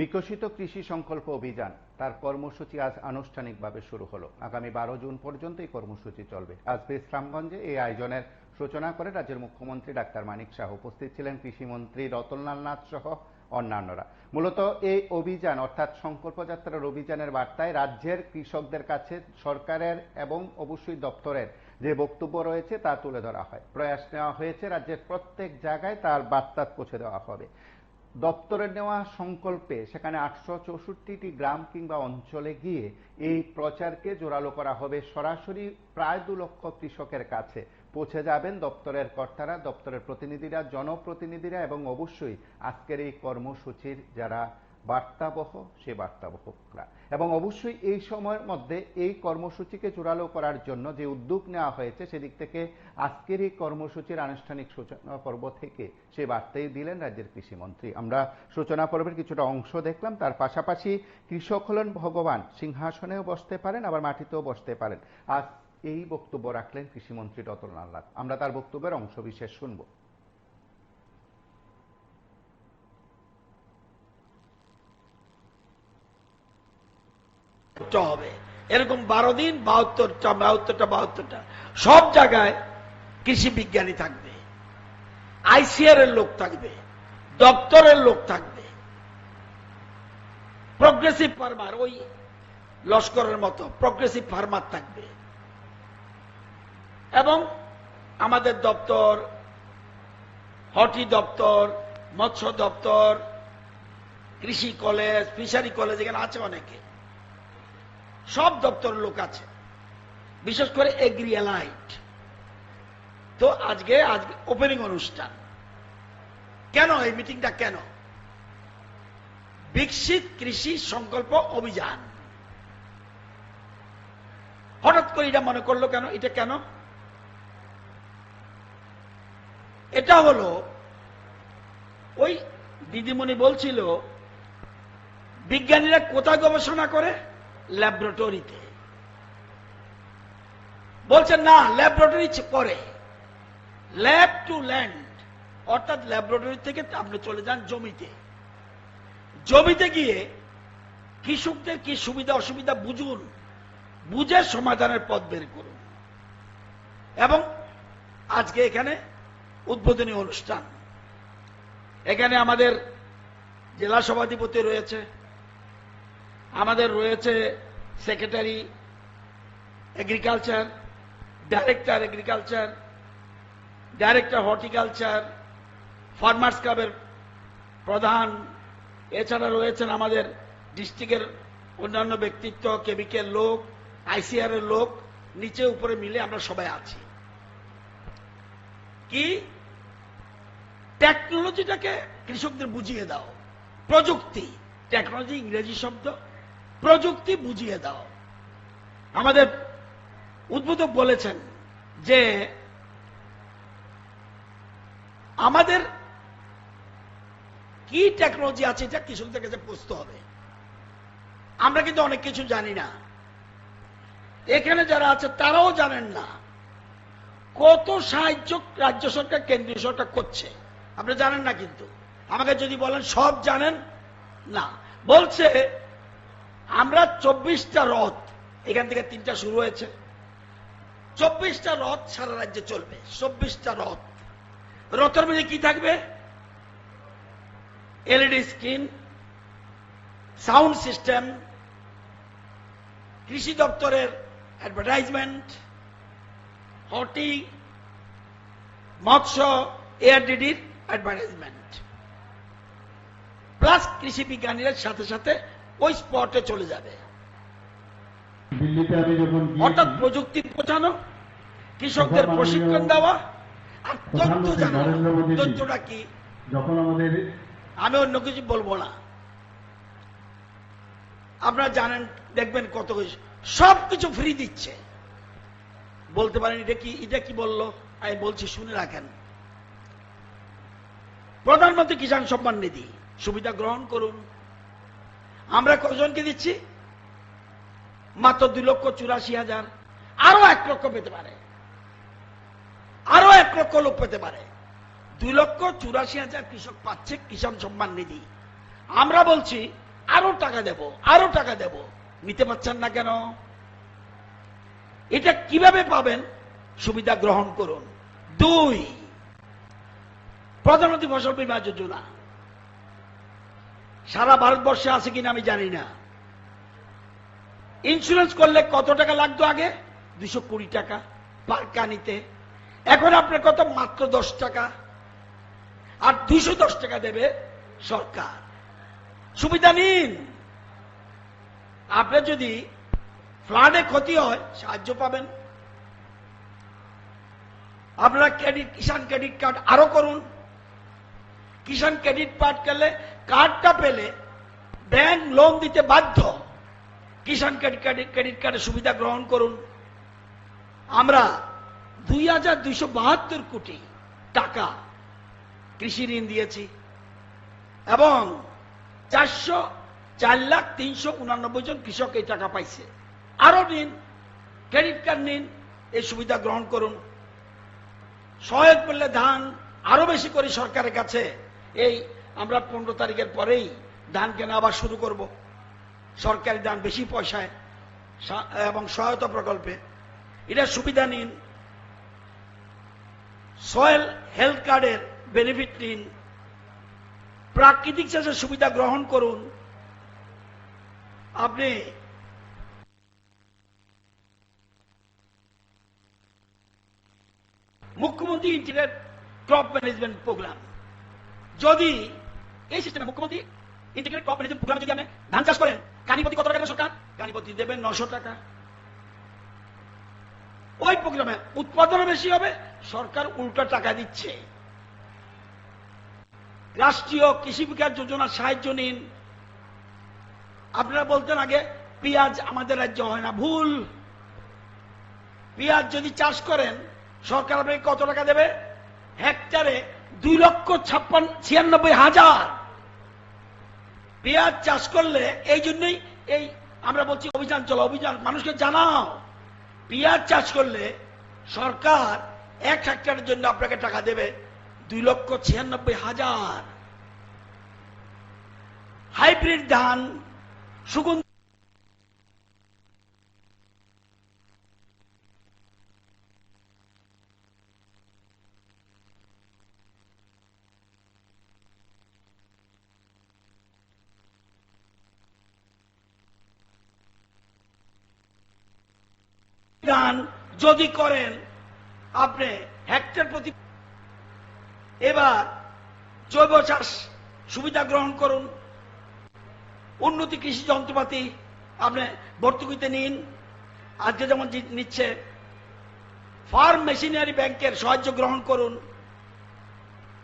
বিকশিত কৃষি সংকল্প অভিযান, তার কর্মসূচি আজ আনুষ্ঠানিকভাবে শুরু হলো। আগামী বারো জুন পর্যন্ত এই কর্মসূচি চলবে। আজ বিশ্রামগঞ্জে এই আয়োজনের সূচনা করে রাজ্যের মুখ্যমন্ত্রী ডাক্তার মানিক শাহ। উপস্থিত ছিলেন কৃষিমন্ত্রী রতনলাল নাথ সহ অন্যান্যরা। মূলত এই অভিযান, অর্থাৎ সংকল্প যাত্রার অভিযানের বার্তায় রাজ্যের কৃষকদের কাছে সরকারের এবং অবশ্যই দপ্তরের যে বক্তব্য রয়েছে তা তুলে ধরা হয়। প্রয়াস নেওয়া হয়েছে রাজ্যের প্রত্যেক জায়গায়, তার বার্তা পৌঁছে দেওয়া হবে। দপ্তরের নেওয়া সংকল্পে সেখানে আটশো চৌষট্টিটি গ্রাম কিংবা অঞ্চলে গিয়ে এই প্রচারকে জোরালো করা হবে। সরাসরি প্রায় দু লক্ষ কৃষকের কাছে পৌঁছে যাবেন দপ্তরের কর্তারা, দপ্তরের প্রতিনিধিরা, জনপ্রতিনিধিরা এবং অবশ্যই আজকের এই কর্মসূচির যারা বার্তাবহ, সে বার্তাবহকরা এবং অবশ্যই এই সময়ের মধ্যে এই কর্মসূচিকে জোরালো করার জন্য যে উদ্যোগ নেওয়া হয়েছে, সেদিক থেকে আজকের এই কর্মসূচির আনুষ্ঠানিক সূচনা পর্ব থেকে সে বার্তাই দিলেন রাজ্যের কৃষিমন্ত্রী আমরা সূচনা পর্বের কিছুটা অংশ দেখলাম, তার পাশাপাশি কৃষক হলেন ভগবান, সিংহাসনেও বসতে পারেন, আবার মাটিতেও বসতে পারেন। আজ এই বক্তব্য রাখলেন কৃষিমন্ত্রী রতনলাল আমরা তার বক্তব্যের অংশ বিশেষ শুনব। করতে হবে। এরকম বারো দিন বাহাত্তরটা বাহাত্তরটা বাহাত্তরটা। সব জায়গায় কৃষি বিজ্ঞানী থাকবে। আইসিআর এর লোক থাকবে। দপ্তরের লোক থাকবে। প্রগ্রেসিভ ফার্মার ওই লস্করের মতো প্রগ্রেসিভ ফার্মার থাকবে। এবং আমাদের দপ্তর, হটি দপ্তর, মৎস্য দপ্তর, কৃষি কলেজ, ফিশারি কলেজ, এখানে আছে অনেকে। সব দপ্তরের লোক আছে। বিশেষ করে এগ্রিয়ালাইট তো আজকে আজকে ওপেনিং অনুষ্ঠান। কেন এই মিটিংটা কেন? বিকশিত কৃষি সংকল্প অভিযান। হঠাৎ করে এটা মনে করল কেন? এটা কেন? এটা হলো, ওই দিদিমণি বলছিল, বিজ্ঞানীরা কোথায় গবেষণা করে? ল্যাবরেটরিতে। বলছেন, না, ল্যাবরেটরি করে ল্যাব টু ল্যান্ড অর্থাৎ ল্যাবরেটরি থেকে আপনি চলে যান জমিতে। জমিতে গিয়ে কৃষকদের কি সুবিধা, অসুবিধা বুঝুন। বুঝে সমাধানের পথ বের করুন। এবং আজকে এখানে উদ্বোধনী অনুষ্ঠান। এখানে আমাদের জেলা সভাধিপতি রয়েছে। আমাদের রয়েছে secretary agriculture, director agriculture, director horticulture, farmers ক্লাবের প্রধান, এছাড়া রয়েছেন আমাদের ডিস্ট্রিক্টের অন্যান্য ব্যক্তিত্ব কেমিক্যাল লোক আইসিআর এর লোক, নিচে উপরে মিলে আমরা সবাই আছি। কি? টেকনোলজিটাকে কৃষকদের বুঝিয়ে দাও। প্রযুক্তি। টেকনোলজি ইংরেজি শব্দ। প্রযুক্তি বুঝিয়ে দাও। আমাদের উদ্বোধক বলেছেন যে আমাদের কি টেকনোলজি আছে এটা কৃষকদের কাছে বুঝতে হবে। আমরা কিন্তু অনেক কিছু জানি না। এখানে যারা আছে তারাও জানেন না কত সাহায্য রাজ্য সরকার, কেন্দ্রীয় সরকার করছে। আপনি জানেন না কিন্তু। আমাকে যদি বলেন সব জানেন, না। বলছে আমরা চব্বিশটা রথ, এখান থেকে তিনটা শুরু হয়েছে। চব্বিশটা রথ সারা রাজ্যে চলবে, চব্বিশটা রথ। রথের মধ্যে কি থাকবে? এলইডি স্ক্রিন, সাউন্ড সিস্টেম, কৃষি দপ্তরের অ্যাডভার্টাইজমেন্ট, হটি, মৎস্য, এআরডিডির অ্যাডভার্টাইজমেন্ট। প্লাস কৃষি বিজ্ঞানীরা সাথে সাথে ওই স্পটে চলে যাবে। দিল্লিতে আমি যখন অর্থাৎ প্রযুক্তি পৌঁছানো কৃষকদের প্রশিক্ষণ দেওয়া আর তথ্য জানানো তথ্যটা কি? যখন আমাদের আমি অন্য কিছু বলব না। আপনারা জানেন দেখবেন কত কিছু সব কিছু ফ্রি দিচ্ছে। বলতে পারেন এটা কি এটা কি বলল? আমি বলছি শুনে রাখেন। প্রধানমন্ত্রী কিষাণ সম্মান নিধি সুবিধা গ্রহণ করুন। আমরা কজনকে দিচ্ছি? মাত্র দুই লক্ষ চুরাশি হাজার। আরও এক লক্ষ পেতে পারে। আরও এক লক্ষ লোক পেতে পারে। দুই লক্ষ চুরাশি হাজার কৃষক পাচ্ছে কিষাণ সম্মান নিধি। আমরা বলছি, আরও টাকা দেব, আরও টাকা দেব। নিতে পারছেন না কেন? এটা কীভাবে পাবেন? সুবিধা গ্রহণ করুন। দুই, প্রধানমন্ত্রী ফসল বীমা যোজনা। সারা ভারতবর্ষে আছে কিনা আমি জানি না। ইন্স্যুরেন্স করলে কত টাকা লাগতো আগে? দুশো কুড়ি টাকা পার এখন আপনার কত? মাত্র দশ টাকা। আর দুশো দশ টাকা দেবে সরকার। সুবিধা নিন। আপনার যদি ফ্লাডে ক্ষতি হয়, সাহায্য পাবেন। আপনারা ক্রেডিট, কিষাণ ক্রেডিট কার্ড আরও করুন। কিষাণ ক্রেডিট কার্ড করলে কার্ডটা পেলে ব্যাংক লোন দিতে বাধ্য। কিষাণ ক্রেডিট কার্ড, ক্রেডিট কার্ডের সুবিধা গ্রহণ করুন। আমরা দুই হাজার দুইশো বাহাত্তর কোটি টাকা কৃষি ঋণ দিয়েছি এবং চারশো চার লাখ তিনশো উনানব্বই জন কৃষক এই টাকা পাইছে। আরও নিন, ক্রেডিট কার্ড নিন এই সুবিধা গ্রহণ করুন। সহায়ক মূল্যে ধান আরও বেশি করে সরকারের কাছে এই আমরা পনেরো তারিখের পরেই ধান কেনা আবার শুরু করব। সরকারি ধান বেশি পয়সায় এবং সহায়তা প্রকল্পে। এটা সুবিধা নিন। সয়েল হেলথ কার্ডের বেনিফিট নিন। প্রাকৃতিক চাষের সুবিধা গ্রহণ করুন। আপনি মুখ্যমন্ত্রী ইন্টিগ্রেট ক্রপ ম্যানেজমেন্ট প্রোগ্রাম। যদি এই সিস্টেমে মুখ্যমন্ত্রী ইন্টিগ্রেট ক্রপ ম্যানেজমেন্ট প্রোগ্রামে যদি আপনি ধান চাষ করেন কানিপতি কত টাকা সরকার? কানিপতি দেবেন নশো টাকা। ওই প্রোগ্রামে উৎপাদনও বেশি হবে সরকার উল্টা টাকা দিচ্ছে। রাষ্ট্রীয় কৃষি বিকাশ যোজনার সাহায্য নিন। আপনারা বলতেন আগে পেঁয়াজ আমাদের রাজ্য হয় না ভুল। পেঁয়াজ যদি চাষ করেন সরকার আপনাকে কত টাকা দেবে? হেক্টারে দুই লক্ষ ছাপ্পান্ন ছিয়ানব্বই হাজার। পেঁয়াজ চাষ করলে এই জন্যই এই আমরা বলছি অভিযান চলো, অভিযান। মানুষকে জানাও, পেঁয়াজ চাষ করলে সরকার এক হেক্টরের জন্য আপনাকে টাকা দেবে দুই লক্ষ ছিয়ানব্বই হাজার। হাইব্রিড ধান, সুগন্ধি ধান যদি করেন, আপনি হেক্টর প্রতি এবার জৈব চাষ সুবিধা গ্রহণ করুন। উন্নতি কৃষি যন্ত্রপাতি আপনি ভর্তুকিতে নিন। আজকে যেমন নিচ্ছে, ফার্ম মেশিনারি ব্যাংকের সাহায্য গ্রহণ করুন।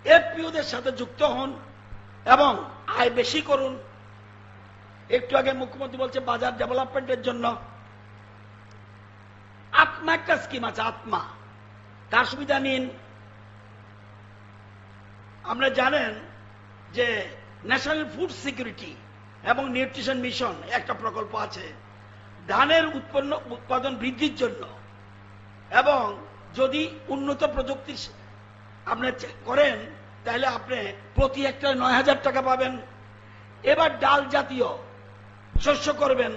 এফপিওদের সাথে যুক্ত হন এবং আয় বেশি করুন। একটু আগে মুখ্যমন্ত্রী বলছে, বাজার ডেভেলপমেন্টের জন্য আত্মা, একটা স্কিম আছে, আত্মা। তার সুবিধা নিন। আমরা জানেন যে ন্যাশনাল ফুড সিকিউরিটি এবং নিউট্রিশন মিশন একটা প্রকল্প আছে। ধানের উৎপন্ন, উৎপাদন বৃদ্ধির জন্য। এবং যদি উন্নত প্রযুক্তি আপনি করেন, তাহলে আপনি প্রতি একটা নয় হাজার টাকা পাবেন। এবার ডাল জাতীয় শস্য করবেন।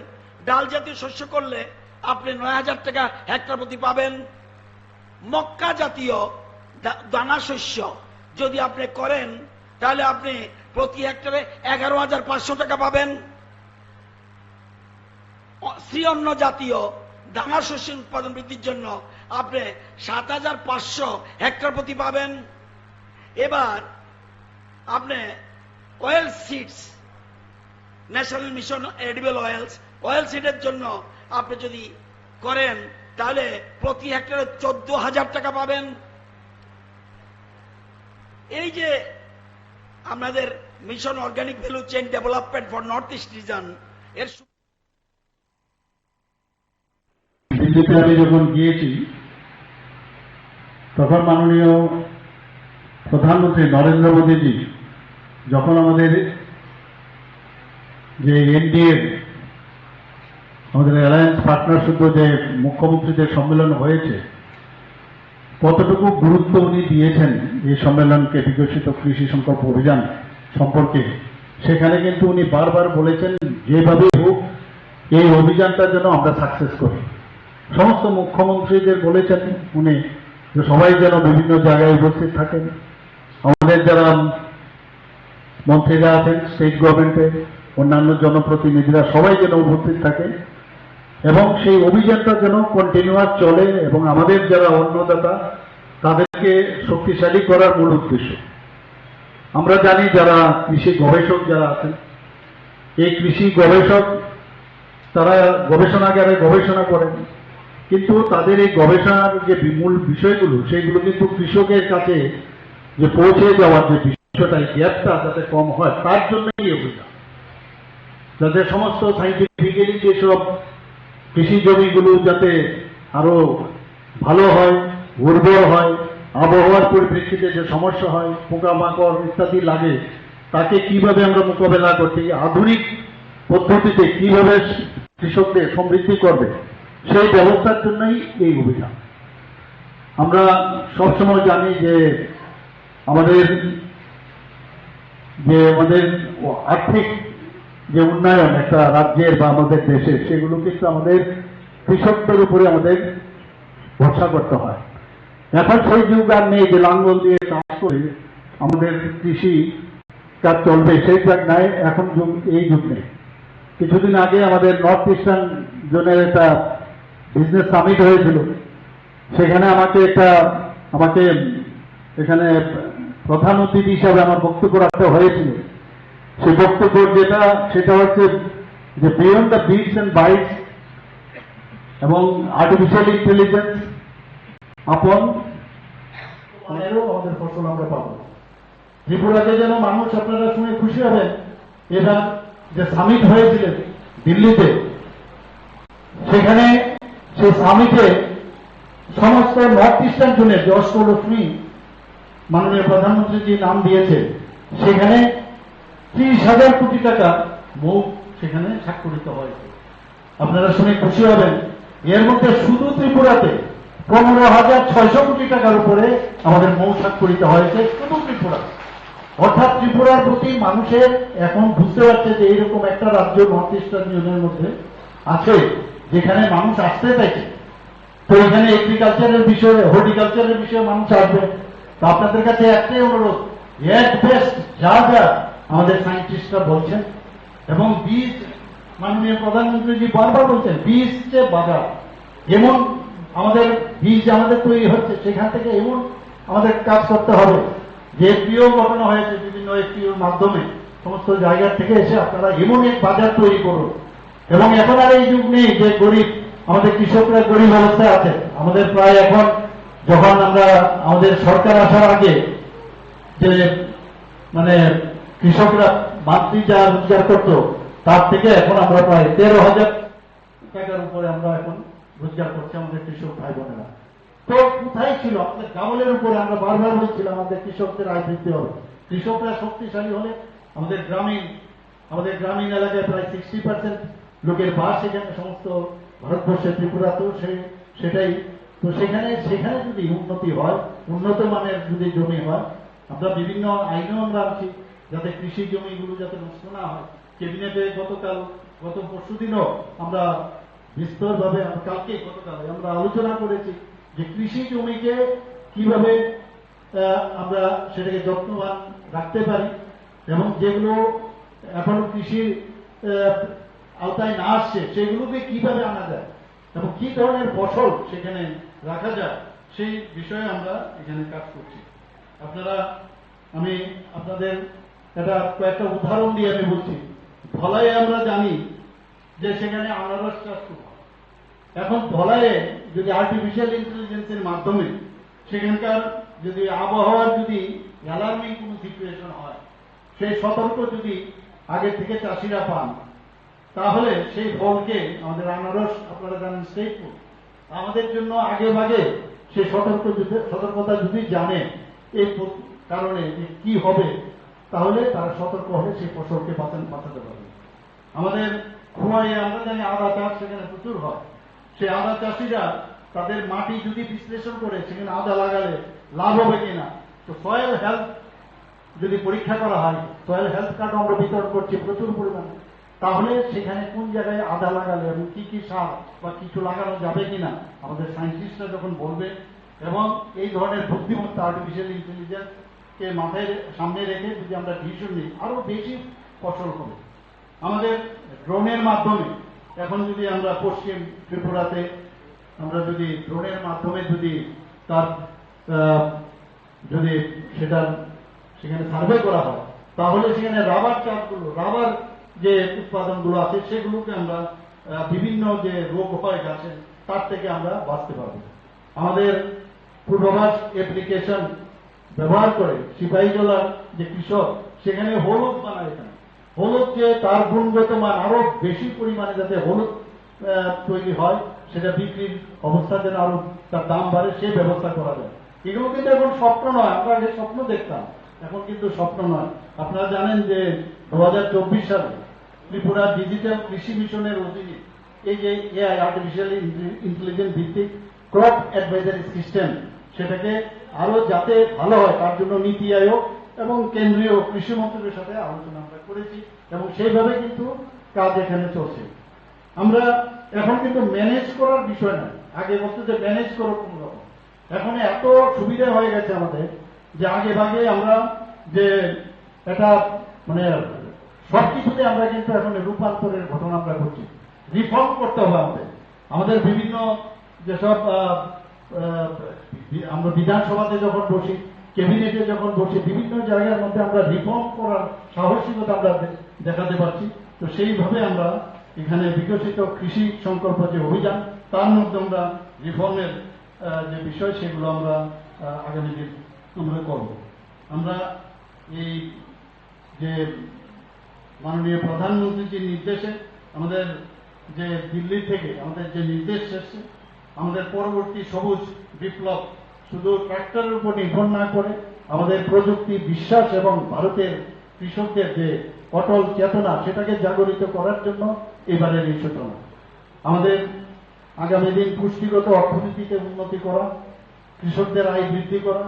ডাল জাতীয় শস্য করলে আপনি নয় হাজার টাকা হেক্টর প্রতি পাবেন। মক্কা জাতীয় দানা শস্য যদি আপনি করেন, তাহলে আপনি প্রতি হেক্টরে এগারো হাজার পাঁচশো টাকা পাবেন। শ্রীঅন্ন জাতীয় দানা শস্যের উৎপাদন বৃদ্ধির জন্য আপনি সাত হাজার পাঁচশো হেক্টর প্রতি পাবেন। এবার আপনি oil seeds national mission edible oils oil সিডের জন্য আপনি যদি করেন, তাহলে প্রতি হেক্টরে চোদ্দ হাজার টাকা পাবেন। এই যে আমাদের mission organic value chain development for north east region, এর আমি যখন গিয়েছি, তখন মাননীয় প্রধানমন্ত্রী নরেন্দ্র মোদীজি, যখন আমাদের যে এনডিএ আমাদের অ্যালায়েন্স পার্টনারশিপ যে মুখ্যমন্ত্রীদের সম্মেলন হয়েছে, কতটুকু গুরুত্ব উনি দিয়েছেন এই সম্মেলনকে বিকশিত কৃষি সংকল্প অভিযান সম্পর্কে, সেখানে কিন্তু উনি বারবার বলেছেন, যেভাবে হোক এই অভিযানটা যেন আমরা সাকসেস করি। সমস্ত মুখ্যমন্ত্রীদের বলেছেন উনি যে সবাই যেন বিভিন্ন জায়গায় উপস্থিত থাকেন। আমাদের যারা মন্ত্রীরা আছেন স্টেট গভর্নমেন্টের অন্যান্য জনপ্রতিনিধিরা সবাই যেন উপস্থিত থাকে এবং সেই অভিযানটা যেন কন্টিনিউয়াস চলে এবং আমাদের যারা অন্নদাতা, তাদেরকে শক্তিশালী করার মূল উদ্দেশ্য। আমরা জানি যারা কৃষি গবেষক যারা আছেন, এই কৃষি গবেষক, তারা গবেষণাগারে গবেষণা করেন, কিন্তু তাদের এই গবেষণার যে মূল বিষয়গুলো সেগুলো কিন্তু কৃষকের কাছে যে পৌঁছে যাওয়ার যে বিষয়টা গ্যাপটা যাতে কম হয়, তার জন্যই অভিযান। যাতে সমস্ত সাইন্টিফিক্যালি যেসব কৃষি জমিগুলো যাতে আরও ভালো হয়, উর্বর হয়, আবহাওয়ার পরিপ্রেক্ষিতে যে সমস্যা হয়, পোকামাকড় ইত্যাদি লাগে, তাকে কীভাবে আমরা মোকাবেলা করতে আধুনিক পদ্ধতিতে কীভাবে কৃষকদের সমৃদ্ধি করবে, সেই ব্যবস্থার জন্যই এই অভিযান। আমরা সবসময় জানি যে আমাদের যে আমাদের আর্থিক যে উন্নয়ন একটা রাজ্যের বা আমাদের দেশের সেগুলো কিন্তু আমাদের কৃষকদের উপরে আমাদের ভরসা করতে হয়। এখন সেই যুগ আর নেই যে লাঙ্গল দিয়ে চাষ করে আমাদের কৃষি কাজ চলবে, সেই যুগ নাই, এখন যুগ, এই যুগ নেই। কিছুদিন আগে আমাদের নর্থ ইস্টার্ন জোনের একটা বিজনেস সামিট হয়েছিল। সেখানে আমাকে একটা, আমাকে এখানে প্রধান অতিথি হিসাবে আমার বক্তব্য রাখতে হয়েছিল। সেই বক্তব্য যেটা সেটা হচ্ছে যে beyond the bits and bytes এবং আর্টিফিশিয়াল ইন্টেলিজেন্স আপন আমাদের ফসল আমরা পাবো। ত্রিপুরাতে যেন মানুষ আপনারা শুনে খুশি হবেন এরা যে সামিট হয়েছিলেন দিল্লিতে সেখানে সেই সামিটে সমস্ত নর্থ ইস্টার্ন জোনের যে অষ্টলক্ষ্মী মাননীয় প্রধানমন্ত্রী যে নাম দিয়েছে সেখানে ত্রিশ হাজার কোটি টাকা মুখ সেখানে স্বাক্ষরিত হয়েছে আপনারা শুনে খুশি হবেন। এর মধ্যে শুধু ত্রিপুরাতে পনেরো হাজার ছয়শো কোটি টাকার উপরে আমাদের মৌ স্বাক্ষরিত হয়েছে শুধু ত্রিপুরা। অর্থাৎ ত্রিপুরার প্রতি মানুষের এখন বুঝতে পারছে যে এইরকম একটা রাজ্য নর্থ ইস্টার্ন ইউনিয়নের মধ্যে আছে, যেখানে মানুষ আসতে চাইছে। তো এখানে এগ্রিকালচারের বিষয়ে হর্টিকালচারের বিষয়ে মানুষ আসবে। তো আপনাদের কাছে একটাই অনুরোধ এট বেস্ট যা যা আমাদের সায়েন্টিস্টরা বলছেন, এবং বীজ মাননীয় প্রধানমন্ত্রীজি বারবার বলছেন বীজ যে বাজার এমন আমাদের বীজ আমাদের তৈরি হচ্ছে, সেখান থেকে এমন আমাদের কাজ করতে হবে। যে প্রিয় ঘটনা হয়েছে বিভিন্ন এফপিওর মাধ্যমে, সমস্ত জায়গা থেকে এসে আপনারা এমন এক বাজার তৈরি করুন। এবং এখন আর এই যুগ নেই যে গরিব, আমাদের কৃষকরা গরিব অবস্থায় আছে। আমাদের প্রায় এখন, যখন আমরা আমাদের সরকার আসার আগে যে মানে কৃষকরা মাতৃ যা রোজগার করত, তার থেকে এখন আমরা প্রায় তেরো হাজার টাকার উপরে আমরা এখন রোজগার করছি আমাদের কৃষক ভাই বোনেরা। তো কোথায় ছিল? আমাদের গাবলের উপরে আমরা বারবার বলছিলাম, আমাদের কৃষকদের আয় বৃদ্ধি হবে। কৃষকরা শক্তিশালী হলে আমাদের গ্রামীণ আমাদের গ্রামীণ এলাকায় প্রায় সিক্সটি পার্সেন্ট লোকের বাস এখানে সমস্ত ভারতবর্ষের ত্রিপুরাতেও সে সেটাই। তো সেখানে সেখানে যদি উন্নতি হয়, উন্নত মানের যদি জমি হয়, আমরা বিভিন্ন আইনও আমরা আনছি যাতে কৃষি জমিগুলো যাতে নষ্ট না হয়। ক্যাবিনেটে গতকাল, গত পরশু দিনও আমরা বিস্তরভাবে কালকে গতকাল আমরা আলোচনা করেছি যে কৃষি জমিকে কীভাবে আমরা সেটাকে যত্নবান রাখতে পারি এবং যেগুলো এখনও কৃষির আওতায় না আসছে, সেগুলোকে কীভাবে আনা যায় এবং কি ধরনের ফসল সেখানে রাখা যায়, সেই বিষয়ে আমরা এখানে কাজ করছি। আপনারা, আমি আপনাদের একটা কয়েকটা উদাহরণ দিয়ে আমি বলছি ধলাইয়ে আমরা জানি যে সেখানে আনারস চাষ খুব। এখন ধলাইয়ে যদি আর্টিফিশিয়াল ইন্টেলিজেন্সের মাধ্যমে সেখানকার যদি আবহাওয়ার যদি অ্যালার্মিং কোনো সিচুয়েশন হয়, সেই সতর্ক যদি আগে থেকে চাষিরা পান, তাহলে সেই ফলকে আমাদের আনারস আপনারা জানেন সেই ফুড আমাদের জন্য আগে ভাগে সেই সতর্ক সতর্কতা যদি জানে এই কারণে কি হবে তাহলে তারা সতর্ক হলে সেই ফসলকে বাঁচাতে পারবে। আমাদের খুয়াইয়ে আমরা জানি আদা চাষ সেখানে প্রচুর হয়। সেই আদা চাষিরা তাদের মাটি যদি বিশ্লেষণ করে সেখানে আদা লাগালে লাভ হবে কিনা? তো সয়েল হেলথ যদি পরীক্ষা করা হয় সয়েল হেলথ কার্ড আমরা বিতরণ করছি প্রচুর পরিমাণে। তাহলে সেখানে কোন জায়গায় আদা লাগালে এবং কি কি সার বা কিছু লাগানো যাবে কিনা, আমাদের সায়েন্টিস্টরা যখন বলবে, এবং এই ধরনের বুদ্ধিমত্তা আর্টিফিশিয়াল ইন্টেলিজেন্স কে মাথায় সামনে রেখে যদি আমরা ডিসিশন নিই, আরও বেশি ফসল হবে। আমাদের ড্রোনের মাধ্যমে, এখন যদি আমরা পশ্চিম ত্রিপুরাতে আমরা যদি ড্রোনের মাধ্যমে যদি তার যদি সেটা সেখানে সার্ভে করা হয়, তাহলে সেখানে রাবার চাষগুলো রাবার যে উৎপাদনগুলো আছে, সেগুলোকে আমরা বিভিন্ন যে রোগ হয় গাছের, তার থেকে আমরা বাঁচতে পারব। আমাদের পূর্বাভাস অ্যাপ্লিকেশন ব্যবহার করে সিপাহীজলার যে কৃষক, সেখানে হলুদ বানায় এখানে। হলুদ যে তার গুণগত মান আরও বেশি পরিমাণে যাতে হলুদ তৈরি হয়, সেটা বিক্রির অবস্থা যেন আরও তার দাম বাড়ে সেই ব্যবস্থা করা যায়। এগুলো কিন্তু এখন স্বপ্ন নয়, আমরা আগে স্বপ্ন দেখতাম, এখন কিন্তু স্বপ্ন নয়। আপনারা জানেন যে দু হাজার চব্বিশ সালে ত্রিপুরা ডিজিটাল কৃষি মিশনের অধীনে এই যে এআই আর্টিফিশিয়াল ইন্টেলিজেন্স ভিত্তিক ক্রপ অ্যাডভাইজারি সিস্টেম সেটাকে আরও যাতে ভালো হয়, তার জন্য নীতি আয়োগ এবং কেন্দ্রীয় কৃষি মন্ত্রকের সাথে আলোচনা আমরা করেছি এবং সেইভাবে কিন্তু কাজ এখানে চলছে। আমরা এখন কিন্তু ম্যানেজ করার বিষয় নয়। আগে বলতো যে ম্যানেজ করো কোন রকম। এখন এত সুবিধা হয়ে গেছে আমাদের যে আগে ভাগে আমরা যে এটা মানে সবকিছুতে আমরা কিন্তু এখন রূপান্তরের ঘটনা আমরা ঘটছি। রিফর্ম করতে হবে আমাদের। আমাদের বিভিন্ন যেসব আমরা বিধানসভাতে যখন বসি, ক্যাবিনেটে যখন বসি, বিভিন্ন জায়গার মধ্যে আমরা রিফর্ম করার সাহসিকতা আমরা দেখাতে পারছি। তো সেইভাবে আমরা এখানে বিকশিত কৃষি সংকল্প যে অভিযান, তার মধ্যে আমরা রিফর্মের যে বিষয়, সেগুলো আমরা আগামী দিন আমরা করব। আমরা এই যে মাননীয় প্রধানমন্ত্রীজির নির্দেশে আমাদের যে দিল্লি থেকে আমাদের যে নির্দেশ এসছে আমাদের পরবর্তী সবুজ বিপ্লব শুধু ট্র্যাক্টরের উপর নির্ভর না করে আমাদের প্রযুক্তি, বিশ্বাস এবং ভারতের কৃষকদের যে অটল চেতনা সেটাকে জাগরিত করার জন্য এবারের এই সূচনা আমাদের আগামী দিন পুষ্টিগত অর্থনীতিতে উন্নতি করা, কৃষকদের আয় বৃদ্ধি করা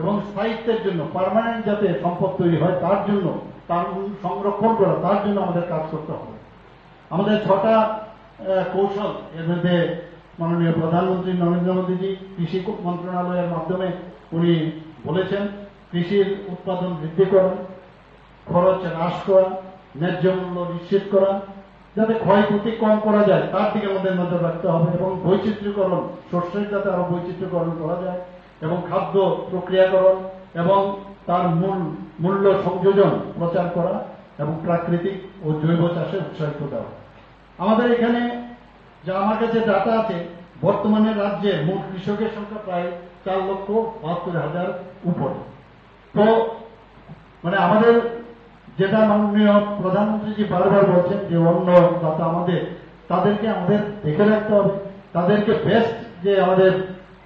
এবং স্থায়িত্বের জন্য পার্মানেন্ট যাতে সম্পদ তৈরি হয় তার জন্য, তার সংরক্ষণ করা, তার জন্য আমাদের কাজ করতে হবে। আমাদের ছটা কৌশল এর মধ্যে মাননীয় প্রধানমন্ত্রী নরেন্দ্র মোদীজি, কৃষি মন্ত্রণালয়ের মাধ্যমে উনি বলেছেন, কৃষির উৎপাদন বৃদ্ধি করা, খরচ হ্রাস করা, ন্যায্য মূল্য নিশ্চিত করা, যাতে ক্ষয়ক্ষতি কম করা যায়, তার দিকে আমাদের নজর রাখতে হবে এবং বৈচিত্র্যকরণ, শস্যের যাতে আরও বৈচিত্র্যকরণ করা যায় এবং খাদ্য প্রক্রিয়াকরণ এবং তার মূল মূল্য সংযোজন প্রচার করা এবং প্রাকৃতিক ও জৈব চাষে উৎসাহিত দেওয়া। আমাদের এখানে যা আমার কাছে ডাটা আছে, বর্তমানে রাজ্যে মোট কৃষকের সংখ্যা প্রায় চার লক্ষ বাহাত্তর হাজার উপরে। তো মানে আমাদের যেটা মাননীয় প্রধানমন্ত্রীজি বারবার বলছেন যে অন্য দাতা আমাদের, তাদেরকে আমাদের দেখে রাখতে হবে। তাদেরকে বেস্ট যে আমাদের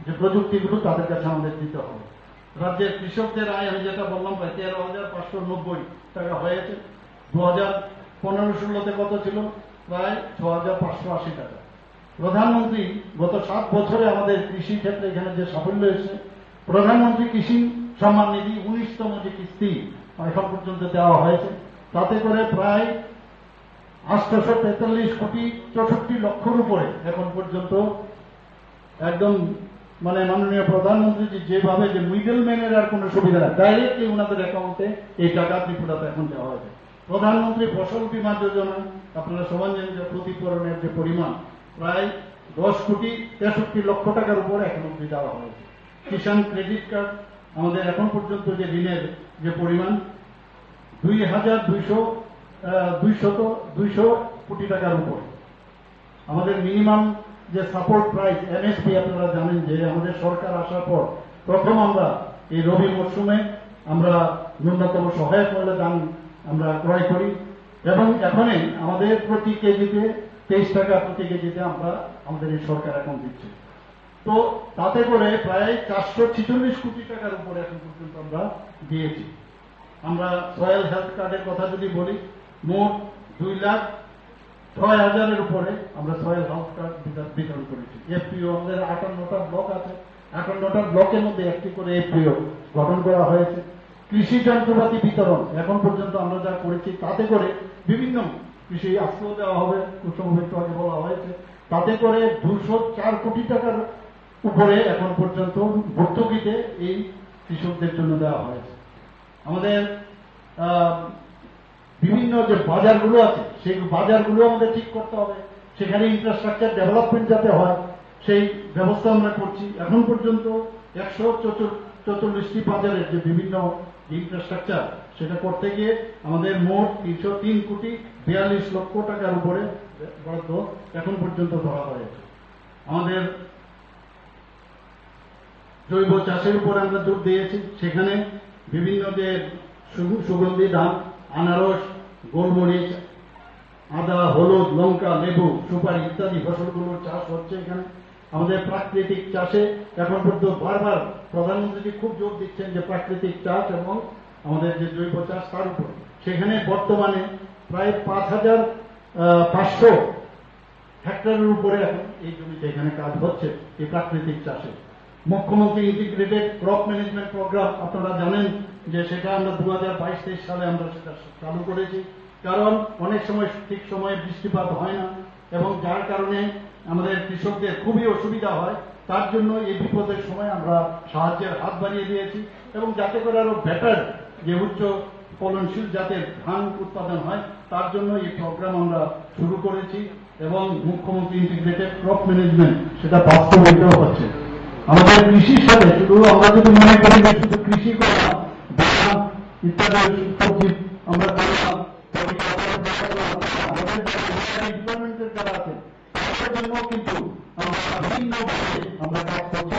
যে প্রযুক্তিগুলো, তাদের কাছে আমাদের দিতে হবে। রাজ্যের কৃষকদের আয় আমি যেটা বললাম, প্রায় তেরো হাজার পাঁচশো নব্বই টাকা হয়েছে। দু হাজার পনেরো ষোলোতে কত ছিল? প্রায় ছ হাজার পাঁচশো আশি টাকা। প্রধানমন্ত্রী গত সাত বছরে আমাদের কৃষি ক্ষেত্রে এখানে যে সাফল্য এসেছে, প্রধানমন্ত্রী কৃষি সম্মান নিধি উনিশতম যে কিস্তি এখন পর্যন্ত দেওয়া হয়েছে, তাতে করে প্রায় আটশোশো তেতাল্লিশ কোটি চৌষট্টি লক্ষর উপরে এখন পর্যন্ত একদম মানে মাননীয় প্রধানমন্ত্রী যেভাবে যে মিডল ম্যানের আর কোনো সুবিধা নেই ডাইরেক্টলি ওনাদের অ্যাকাউন্টে এই টাকা ত্রিপুরাতে এখন দেওয়া হয়েছে। প্রধানমন্ত্রী ফসল বীমা যোজনা, আপনারা সমান জানেন যে ক্ষতিপূরণের যে পরিমাণ প্রায় দশ কোটি তেষট্টি লক্ষ টাকার উপরে এখন অব্দি দেওয়া হয়েছে। কিষাণ ক্রেডিট কার্ড আমাদের এখন পর্যন্ত যে ঋণের যে পরিমাণ, দুই হাজার দুইশো দুইশত, দুইশো কোটি টাকার উপরে। আমাদের মিনিমাম যে সাপোর্ট প্রাইস এমএসপি আপনারা জানেন যে আমাদের সরকার আসার পর প্রথম আমরা এই রবি মরশুমে আমরা ন্যূনতম সহায়ক মূল্যে দাম আমরা ক্রয় করি। এবং এখনই আমাদের প্রতি কেজিতে তেইশ টাকা প্রতি কেজিতে আমরা, আমাদের এই সরকার এখন দিচ্ছে। তো তাতে করে প্রায় চারশো ছিচল্লিশ কোটি টাকার উপরে এখন পর্যন্ত আমরা দিয়েছি। আমরা সয়েল হেলথ কার্ডের কথা যদি বলি, মোট দুই লাখ ছয় হাজারের উপরে আমরা সয়েল হেলথ কার্ড বিতরণ- করেছি। এফপিও আমাদের আটান্নটা ব্লক আছে। আটান্নটা ব্লকের মধ্যে একটি করে এফপিও গঠন করা হয়েছে। কৃষি যন্ত্রপাতি বিতরণ এখন পর্যন্ত আমরা যা করেছি, তাতে করে বিভিন্ন কৃষি আশ্রয় দেওয়া হবে কুসুম একটু আগে বলা হয়েছে। তাতে করে দুশো চার কোটি টাকার উপরে এখন পর্যন্ত ভর্তুকিতে এই কৃষকদের জন্য দেওয়া হয়েছে। আমাদের বিভিন্ন যে বাজারগুলো আছে, সেই বাজারগুলো আমাদের ঠিক করতে হবে। সেখানে ইনফ্রাস্ট্রাকচার ডেভেলপমেন্ট যাতে হয়, সেই ব্যবস্থা আমরা করছি। এখন পর্যন্ত একশো চৌচল্লিশটি বাজারের যে বিভিন্ন ইনফ্রাস্ট্রাকচার সেটা করতে গিয়ে আমাদের মোট তিনশো তিন কোটি বিয়াল্লিশ লক্ষ টাকার উপরে বরাদ্দ এখন পর্যন্ত ধরা হয়েছে। আমাদের জৈব চাষের উপর আমরা জোর দিয়েছি। সেখানে বিভিন্ন যে সুগন্ধি ধান, আনারস, গোলমরিচ, আদা, হলুদ, লঙ্কা, লেবু, সুপারি ইত্যাদি ফসলগুলোর চাষ হচ্ছে এখানে। আমাদের প্রাকৃতিক চাষে এখন পর্যন্ত বারবার প্রধানমন্ত্রী খুব জোর দিচ্ছেন যে প্রাকৃতিক চাষ এবং আমাদের যে জৈব চাষ তার উপর, সেখানে বর্তমানে প্রায় পাঁচ হাজার পাঁচশো হেক্টরের উপরে এখন এই জমিতে এখানে কাজ হচ্ছে, এই প্রাকৃতিক চাষে। মুখ্যমন্ত্রী ইন্টিগ্রেটেড ক্রপ ম্যানেজমেন্ট প্রোগ্রাম, আপনারা জানেন যে সেটা আমরা দু হাজার বাইশ তেইশ সালে আমরা সেটা চালু করেছি। কারণ অনেক সময় ঠিক সময়ে বৃষ্টিপাত হয় না এবং যার কারণে আমাদের কৃষকদের খুবই অসুবিধা হয়, তার জন্য এই বিপদের সময় আমরা সাহায্যের হাত বাড়িয়ে দিয়েছি এবং যাতে করে আরও বেটার যে উচ্চ ফলনশীল জাতের ধান উৎপাদন হয়, তার জন্য এই প্রোগ্রাম আমরা শুরু করেছি এবং মুখ্যমন্ত্রী ইন্টিগ্রেটেড ক্রপ ম্যানেজমেন্ট সেটা বাস্তবায়িত হচ্ছে। আমাদের কৃষির সাথে শুধু আমরা যদি মনে করি যে শুধু কৃষি করলাম ধান, ইত্যাদি সবজি আমরা করলাম কিন্তু আমরা বিভিন্নভাবে আমরা কাজ করছি